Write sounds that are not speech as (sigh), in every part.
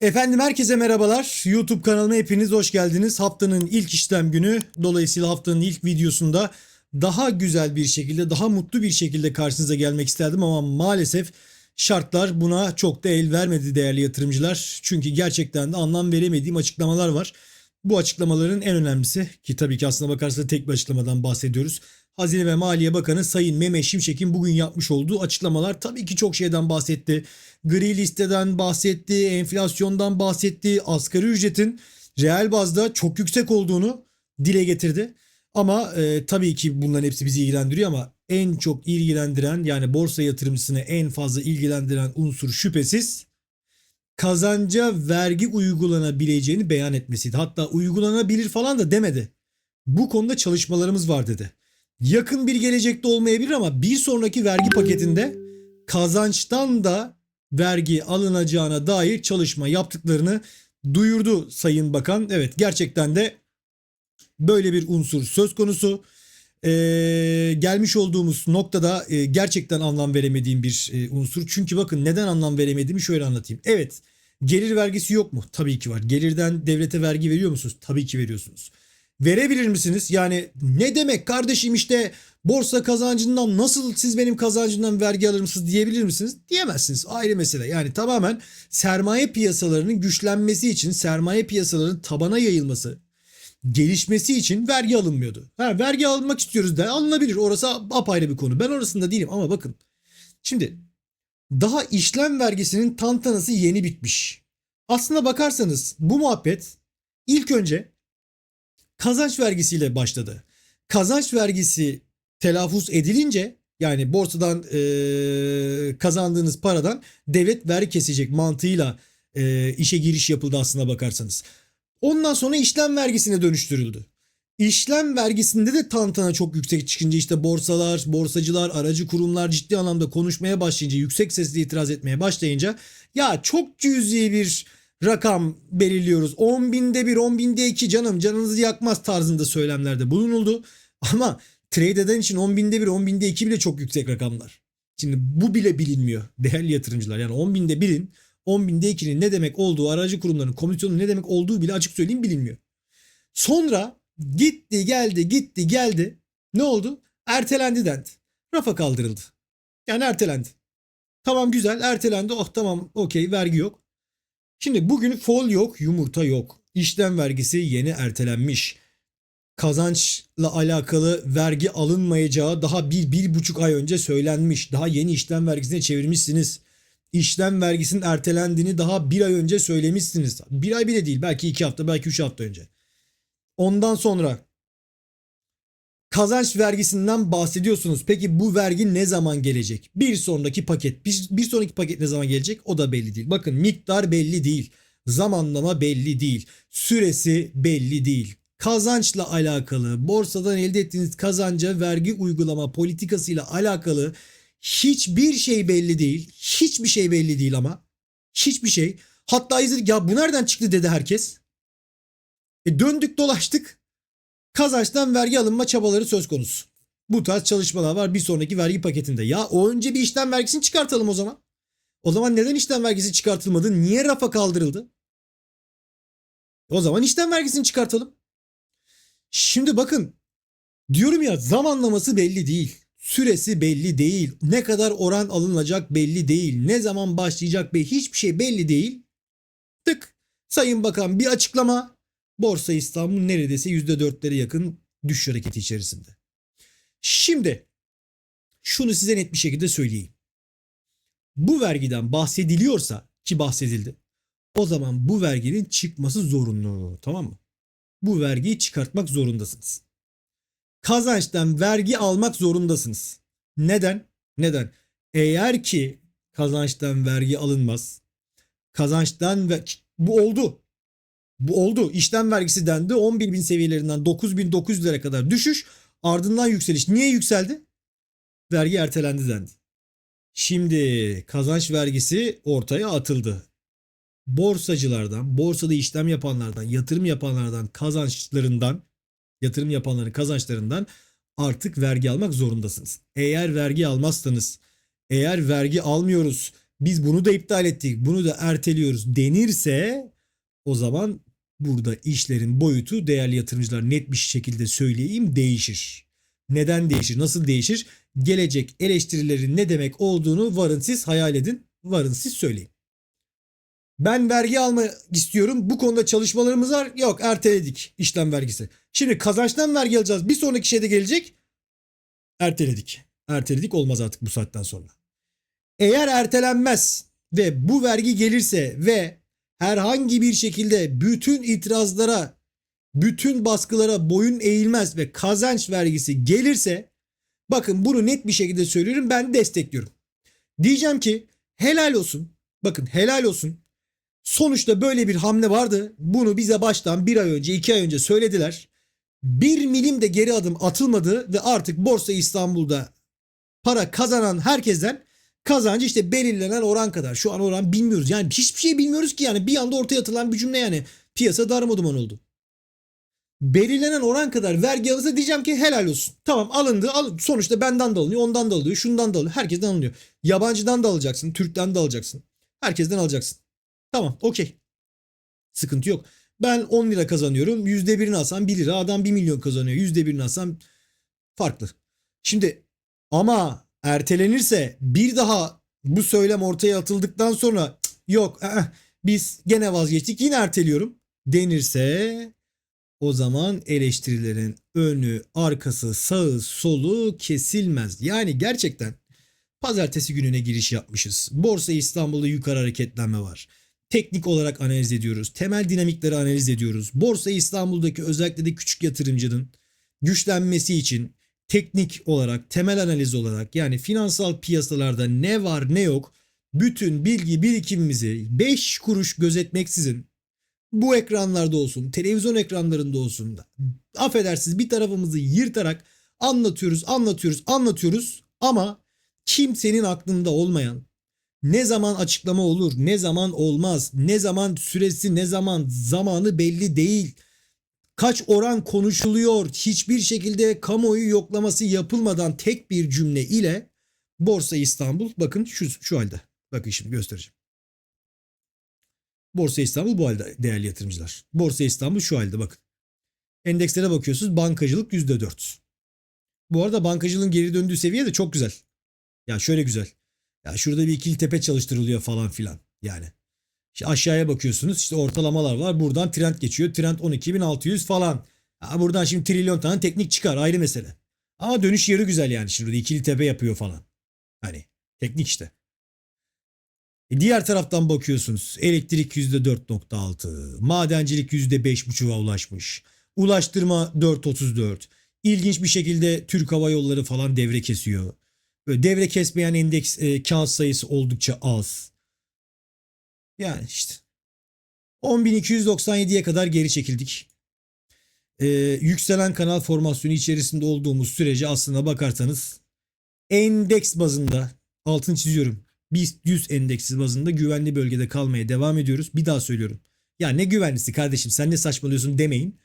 Efendim herkese merhabalar. YouTube kanalıma hepiniz hoş geldiniz. Haftanın ilk işlem günü. Dolayısıyla haftanın ilk videosunda daha güzel bir şekilde, daha mutlu bir şekilde karşınıza gelmek isterdim ama maalesef şartlar buna çok da el vermedi değerli yatırımcılar. Çünkü gerçekten de anlam veremediğim açıklamalar var. Bu açıklamaların en önemlisi ki tabii ki aslına bakarsanız tek bir açıklamadan bahsediyoruz. Hazine ve Maliye Bakanı Sayın Mehmet Şimşek'in bugün yapmış olduğu açıklamalar tabii ki çok şeyden bahsetti. Gri listeden bahsetti, enflasyondan bahsetti, asgari ücretin reel bazda çok yüksek olduğunu dile getirdi. Ama e, tabii ki bunların hepsi bizi ilgilendiriyor ama en çok ilgilendiren yani borsa yatırımcısını en fazla ilgilendiren unsur şüphesiz kazanca vergi uygulanabileceğini beyan etmesiydi. Hatta uygulanabilir falan da demedi. Bu konuda çalışmalarımız var dedi. Yakın bir gelecekte olmayabilir ama bir sonraki vergi paketinde kazançtan da vergi alınacağına dair çalışma yaptıklarını duyurdu Sayın Bakan. Evet gerçekten de böyle bir unsur söz konusu. Ee, gelmiş olduğumuz noktada e, gerçekten anlam veremediğim bir e, unsur. Çünkü bakın neden anlam veremediğimi şöyle anlatayım. Evet gelir vergisi yok mu? Tabii ki var. Gelirden devlete vergi veriyor musunuz? Tabii ki veriyorsunuz. Verebilir misiniz? Yani ne demek kardeşim işte borsa kazancından nasıl siz benim kazancımdan vergi alır mısınız diyebilir misiniz? Diyemezsiniz. Ayrı mesele. Yani tamamen sermaye piyasalarının güçlenmesi için sermaye piyasalarının tabana yayılması, gelişmesi için vergi alınmıyordu. Ha, vergi almak istiyoruz da alınabilir. Orası apayrı bir konu. Ben orasında değilim ama bakın. Şimdi daha işlem vergisinin tantanası yeni bitmiş. Aslına bakarsanız bu muhabbet ilk önce kazanç vergisiyle başladı. Kazanç vergisi telaffuz edilince yani borsadan e, kazandığınız paradan devlet vergi kesecek mantığıyla e, işe giriş yapıldı aslına bakarsanız. Ondan sonra işlem vergisine dönüştürüldü. İşlem vergisinde de tantana çok yüksek çıkınca işte borsalar, borsacılar, aracı kurumlar ciddi anlamda konuşmaya başlayınca, yüksek sesle itiraz etmeye başlayınca ya çok cüzi bir rakam belirliyoruz. 10 binde bir, 10 binde iki canım canınızı yakmaz tarzında söylemlerde bulunuldu. (laughs) Ama trade eden için 10 binde bir, 10 binde iki bile çok yüksek rakamlar. Şimdi bu bile bilinmiyor değerli yatırımcılar. Yani 10 binde birin 10 binde 2'nin ne demek olduğu, aracı kurumların komisyonun ne demek olduğu bile açık söyleyeyim bilinmiyor. Sonra gitti geldi gitti geldi. Ne oldu? Ertelendi dendi. Rafa kaldırıldı. Yani ertelendi. Tamam güzel ertelendi. Oh tamam okey vergi yok. Şimdi bugün fol yok yumurta yok. İşlem vergisi yeni ertelenmiş. Kazançla alakalı vergi alınmayacağı daha bir, bir buçuk ay önce söylenmiş. Daha yeni işlem vergisine çevirmişsiniz işlem vergisinin ertelendiğini daha bir ay önce söylemişsiniz. Bir ay bile değil belki iki hafta belki üç hafta önce. Ondan sonra kazanç vergisinden bahsediyorsunuz. Peki bu vergi ne zaman gelecek? Bir sonraki paket. Bir, bir sonraki paket ne zaman gelecek? O da belli değil. Bakın miktar belli değil. Zamanlama belli değil. Süresi belli değil. Kazançla alakalı, borsadan elde ettiğiniz kazanca vergi uygulama politikasıyla alakalı Hiçbir şey belli değil. Hiçbir şey belli değil ama. Hiçbir şey. Hatta izledik ya bu nereden çıktı dedi herkes. E döndük dolaştık. Kazançtan vergi alınma çabaları söz konusu. Bu tarz çalışmalar var bir sonraki vergi paketinde. Ya o önce bir işlem vergisini çıkartalım o zaman. O zaman neden işlem vergisi çıkartılmadı? Niye rafa kaldırıldı? O zaman işlem vergisini çıkartalım. Şimdi bakın diyorum ya zamanlaması belli değil. Süresi belli değil. Ne kadar oran alınacak belli değil. Ne zaman başlayacak belli. Hiçbir şey belli değil. Tık. Sayın Bakan bir açıklama. Borsa İstanbul neredeyse %4'lere yakın düşüş hareketi içerisinde. Şimdi şunu size net bir şekilde söyleyeyim. Bu vergiden bahsediliyorsa ki bahsedildi. O zaman bu verginin çıkması zorunlu. Tamam mı? Bu vergiyi çıkartmak zorundasınız kazançtan vergi almak zorundasınız. Neden? Neden? Eğer ki kazançtan vergi alınmaz. Kazançtan ve bu oldu. Bu oldu. İşlem vergisi dendi. 11 bin seviyelerinden 9900'lere kadar düşüş. Ardından yükseliş. Niye yükseldi? Vergi ertelendi dendi. Şimdi kazanç vergisi ortaya atıldı. Borsacılardan, borsada işlem yapanlardan, yatırım yapanlardan kazançlarından yatırım yapanların kazançlarından artık vergi almak zorundasınız. Eğer vergi almazsanız, eğer vergi almıyoruz, biz bunu da iptal ettik, bunu da erteliyoruz denirse o zaman burada işlerin boyutu değerli yatırımcılar net bir şekilde söyleyeyim değişir. Neden değişir? Nasıl değişir? Gelecek eleştirilerin ne demek olduğunu varın siz hayal edin. Varın siz söyleyin. Ben vergi alma istiyorum. Bu konuda çalışmalarımız var. Yok erteledik işlem vergisi. Şimdi kazançtan vergi alacağız. Bir sonraki şeyde gelecek. Erteledik. Erteledik olmaz artık bu saatten sonra. Eğer ertelenmez ve bu vergi gelirse ve herhangi bir şekilde bütün itirazlara, bütün baskılara boyun eğilmez ve kazanç vergisi gelirse bakın bunu net bir şekilde söylüyorum ben destekliyorum. Diyeceğim ki helal olsun. Bakın helal olsun. Sonuçta böyle bir hamle vardı. Bunu bize baştan bir ay önce, iki ay önce söylediler. Bir milim de geri adım atılmadı ve artık Borsa İstanbul'da para kazanan herkesten kazancı işte belirlenen oran kadar. Şu an oran bilmiyoruz. Yani hiçbir şey bilmiyoruz ki yani bir anda ortaya atılan bir cümle yani. Piyasa darmaduman oldu. Belirlenen oran kadar vergi alırsa diyeceğim ki helal olsun. Tamam alındı. Al, sonuçta benden de alınıyor, ondan da alınıyor, şundan da alınıyor. Herkesten alınıyor. Yabancıdan da alacaksın, Türk'ten de alacaksın. Herkesten alacaksın. Tamam okey. Sıkıntı yok. Ben 10 lira kazanıyorum. %1'ini alsam 1 lira. Adam 1 milyon kazanıyor. %1'ini alsam farklı. Şimdi ama ertelenirse bir daha bu söylem ortaya atıldıktan sonra "Cık, yok ı-ı, biz gene vazgeçtik yine erteliyorum denirse o zaman eleştirilerin önü, arkası, sağı, solu kesilmez. Yani gerçekten pazartesi gününe giriş yapmışız. Borsa İstanbul'da yukarı hareketlenme var. Teknik olarak analiz ediyoruz. Temel dinamikleri analiz ediyoruz. Borsa İstanbul'daki özellikle de küçük yatırımcının güçlenmesi için teknik olarak, temel analiz olarak yani finansal piyasalarda ne var ne yok bütün bilgi birikimimizi 5 kuruş gözetmeksizin bu ekranlarda olsun, televizyon ekranlarında olsun da affedersiniz bir tarafımızı yırtarak anlatıyoruz, anlatıyoruz, anlatıyoruz ama kimsenin aklında olmayan ne zaman açıklama olur, ne zaman olmaz, ne zaman süresi, ne zaman zamanı belli değil. Kaç oran konuşuluyor, hiçbir şekilde kamuoyu yoklaması yapılmadan tek bir cümle ile Borsa İstanbul bakın şu, şu halde. Bakın şimdi göstereceğim. Borsa İstanbul bu halde değerli yatırımcılar. Borsa İstanbul şu halde bakın. Endekslere bakıyorsunuz bankacılık %4. Bu arada bankacılığın geri döndüğü seviye de çok güzel. Ya şöyle güzel. Ya şurada bir ikili tepe çalıştırılıyor falan filan. Yani. İşte aşağıya bakıyorsunuz işte ortalamalar var. Buradan trend geçiyor. Trend 12.600 falan. Ha buradan şimdi trilyon tane teknik çıkar ayrı mesele. Ama dönüş yeri güzel yani şimdi ikili tepe yapıyor falan. Hani teknik işte. E diğer taraftan bakıyorsunuz. Elektrik %4.6, madencilik %5.5'a ulaşmış. Ulaştırma 4.34. İlginç bir şekilde Türk Hava Yolları falan devre kesiyor. Böyle devre kesmeyen endeks e, kağıt sayısı oldukça az. Yani işte 10.297'ye kadar geri çekildik. Ee, yükselen kanal formasyonu içerisinde olduğumuz sürece aslına bakarsanız endeks bazında altını çiziyorum. Biz 100 endeksiz bazında güvenli bölgede kalmaya devam ediyoruz. Bir daha söylüyorum. Ya ne güvenlisi kardeşim sen ne saçmalıyorsun demeyin.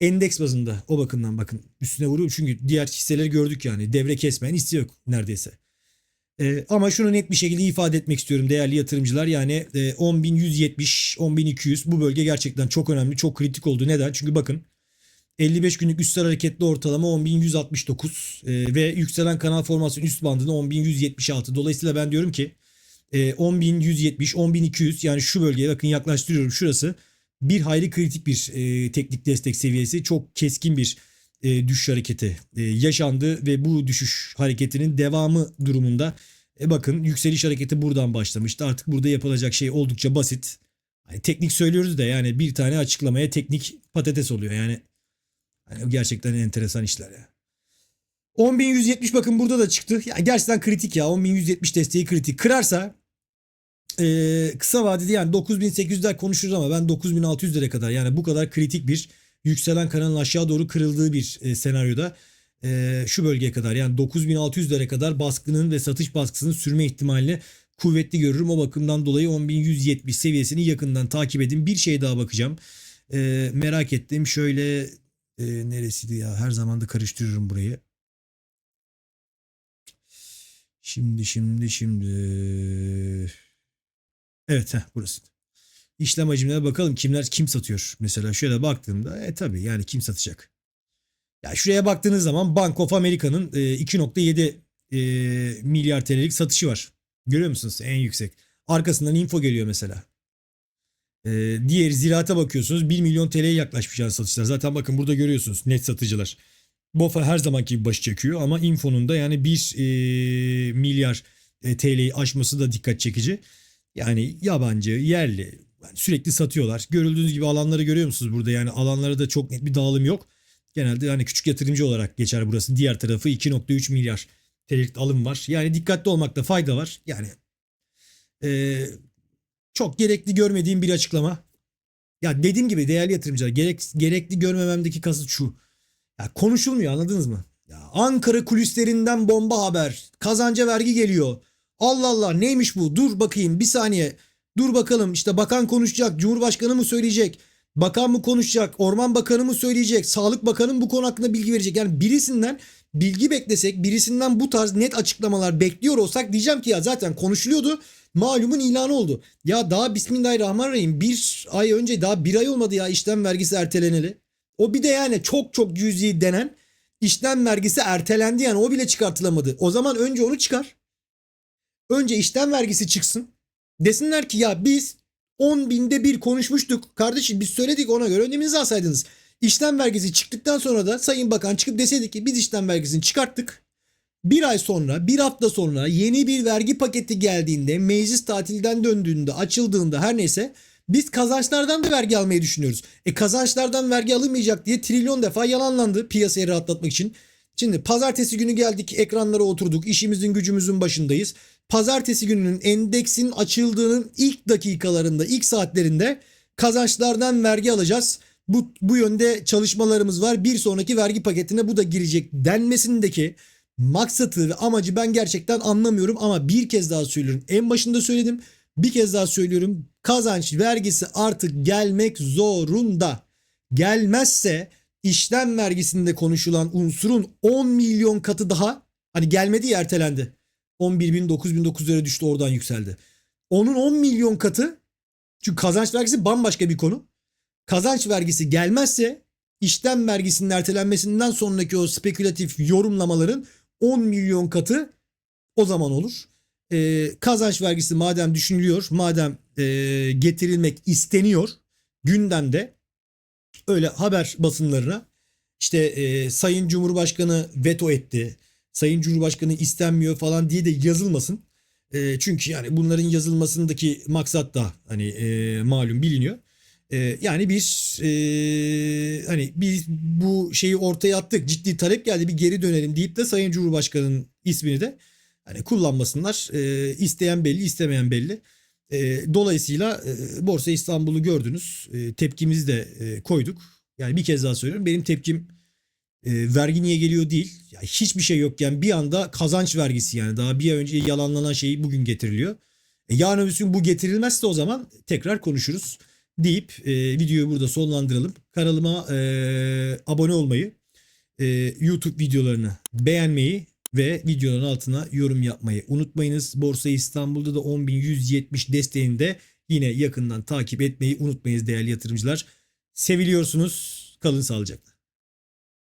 Endeks bazında o bakımdan bakın üstüne vuruyor çünkü diğer hisseleri gördük yani. Devre kesmeyen hisse yok neredeyse. Ee, ama şunu net bir şekilde ifade etmek istiyorum değerli yatırımcılar. Yani e, 10.170 10.200 bu bölge gerçekten çok önemli çok kritik oldu. Neden? Çünkü bakın 55 günlük üstel hareketli ortalama 10.169 e, ve yükselen kanal formasyon üst bandında 10.176 dolayısıyla ben diyorum ki e, 10.170 10.200 yani şu bölgeye bakın yaklaştırıyorum. Şurası bir hayli kritik bir e, teknik destek seviyesi çok keskin bir e, düşüş hareketi e, yaşandı ve bu düşüş hareketinin devamı durumunda e, bakın yükseliş hareketi buradan başlamıştı. Artık burada yapılacak şey oldukça basit. Hani teknik söylüyoruz da yani bir tane açıklamaya teknik patates oluyor. Yani, yani gerçekten enteresan işler ya. 10.170 bakın burada da çıktı. Yani gerçekten kritik ya. 10.170 desteği kritik. Kırarsa e, kısa vadede yani 9800'ler konuşuruz ama ben 9600'lere kadar yani bu kadar kritik bir yükselen kanalın aşağı doğru kırıldığı bir e, senaryoda e, şu bölgeye kadar yani 9600'lere kadar baskının ve satış baskısının sürme ihtimalini kuvvetli görürüm. O bakımdan dolayı 10.170 seviyesini yakından takip edin. Bir şey daha bakacağım. E, merak ettim. Şöyle e, neresiydi ya? Her zaman da karıştırıyorum burayı. Şimdi şimdi şimdi. Evet heh, burası. İşlem hacimlerine bakalım kimler kim satıyor. Mesela şöyle baktığımda e tabii yani kim satacak. Ya şuraya baktığınız zaman Bank of America'nın e, 2.7 e, milyar TL'lik satışı var. Görüyor musunuz? En yüksek. Arkasından info geliyor mesela. E, diğer ziraata bakıyorsunuz 1 milyon TL'ye yaklaşmış yani satışlar. Zaten bakın burada görüyorsunuz net satıcılar. BOFA her zamanki gibi başı çekiyor ama infonun da yani 1 e, milyar e, TL'yi aşması da dikkat çekici. Yani yabancı, yerli yani sürekli satıyorlar. Görüldüğünüz gibi alanları görüyor musunuz burada? Yani alanlara da çok net bir dağılım yok. Genelde hani küçük yatırımcı olarak geçer burası. Diğer tarafı 2.3 milyar TL'lik alım var. Yani dikkatli olmakta fayda var. Yani e, çok gerekli görmediğim bir açıklama. Ya dediğim gibi değerli yatırımcılar gerek, gerekli görmememdeki kasıt şu. Ya konuşulmuyor anladınız mı? Ya Ankara kulislerinden bomba haber. Kazanca vergi geliyor. Allah Allah neymiş bu? Dur bakayım bir saniye. Dur bakalım işte bakan konuşacak. Cumhurbaşkanı mı söyleyecek? Bakan mı konuşacak? Orman Bakanı mı söyleyecek? Sağlık Bakanı mı bu konu hakkında bilgi verecek? Yani birisinden bilgi beklesek, birisinden bu tarz net açıklamalar bekliyor olsak diyeceğim ki ya zaten konuşuluyordu. Malumun ilanı oldu. Ya daha Bismillahirrahmanirrahim bir ay önce daha bir ay olmadı ya işlem vergisi erteleneli. O bir de yani çok çok cüzi denen işlem vergisi ertelendi yani o bile çıkartılamadı. O zaman önce onu çıkar. Önce işlem vergisi çıksın. Desinler ki ya biz 10 binde bir konuşmuştuk. Kardeşim biz söyledik ona göre ödemenizi alsaydınız. İşlem vergisi çıktıktan sonra da Sayın Bakan çıkıp deseydi ki biz işlem vergisini çıkarttık. Bir ay sonra, bir hafta sonra yeni bir vergi paketi geldiğinde, meclis tatilden döndüğünde, açıldığında her neyse biz kazançlardan da vergi almayı düşünüyoruz. E kazançlardan vergi alınmayacak diye trilyon defa yalanlandı piyasayı rahatlatmak için. Şimdi pazartesi günü geldik ekranlara oturduk işimizin gücümüzün başındayız. Pazartesi gününün endeksin açıldığının ilk dakikalarında ilk saatlerinde kazançlardan vergi alacağız. Bu, bu yönde çalışmalarımız var. Bir sonraki vergi paketine bu da girecek denmesindeki maksatı ve amacı ben gerçekten anlamıyorum ama bir kez daha söylüyorum. En başında söyledim. Bir kez daha söylüyorum. Kazanç vergisi artık gelmek zorunda. Gelmezse işlem vergisinde konuşulan unsurun 10 milyon katı daha hani gelmedi ya ertelendi. 11 bin 9 bin 9 lira düştü oradan yükseldi. Onun 10 milyon katı çünkü kazanç vergisi bambaşka bir konu. Kazanç vergisi gelmezse işlem vergisinin ertelenmesinden sonraki o spekülatif yorumlamaların 10 milyon katı o zaman olur. Ee, kazanç vergisi madem düşünülüyor, madem e, getirilmek isteniyor gündemde öyle haber basınlarına işte e, Sayın Cumhurbaşkanı veto etti. Sayın Cumhurbaşkanı istenmiyor falan diye de yazılmasın. E, çünkü yani bunların yazılmasındaki maksat da hani e, malum biliniyor. E, yani bir e, hani biz bu şeyi ortaya attık ciddi talep geldi bir geri dönelim deyip de Sayın Cumhurbaşkanı'nın ismini de hani kullanmasınlar. E, isteyen belli istemeyen belli. E, dolayısıyla e, Borsa İstanbul'u gördünüz. E, tepkimizi de e, koyduk. Yani bir kez daha söylüyorum. Benim tepkim e, vergi niye geliyor değil. Ya hiçbir şey yokken bir anda kazanç vergisi yani daha bir önce yalanlanan şey bugün getiriliyor. E, yarın öbür gün bu getirilmezse o zaman tekrar konuşuruz deyip e, videoyu burada sonlandıralım. Kanalıma e, abone olmayı, e, YouTube videolarını beğenmeyi ve videonun altına yorum yapmayı unutmayınız. Borsa İstanbul'da da 10.170 desteğini de yine yakından takip etmeyi unutmayınız değerli yatırımcılar. Seviliyorsunuz. Kalın sağlıcakla.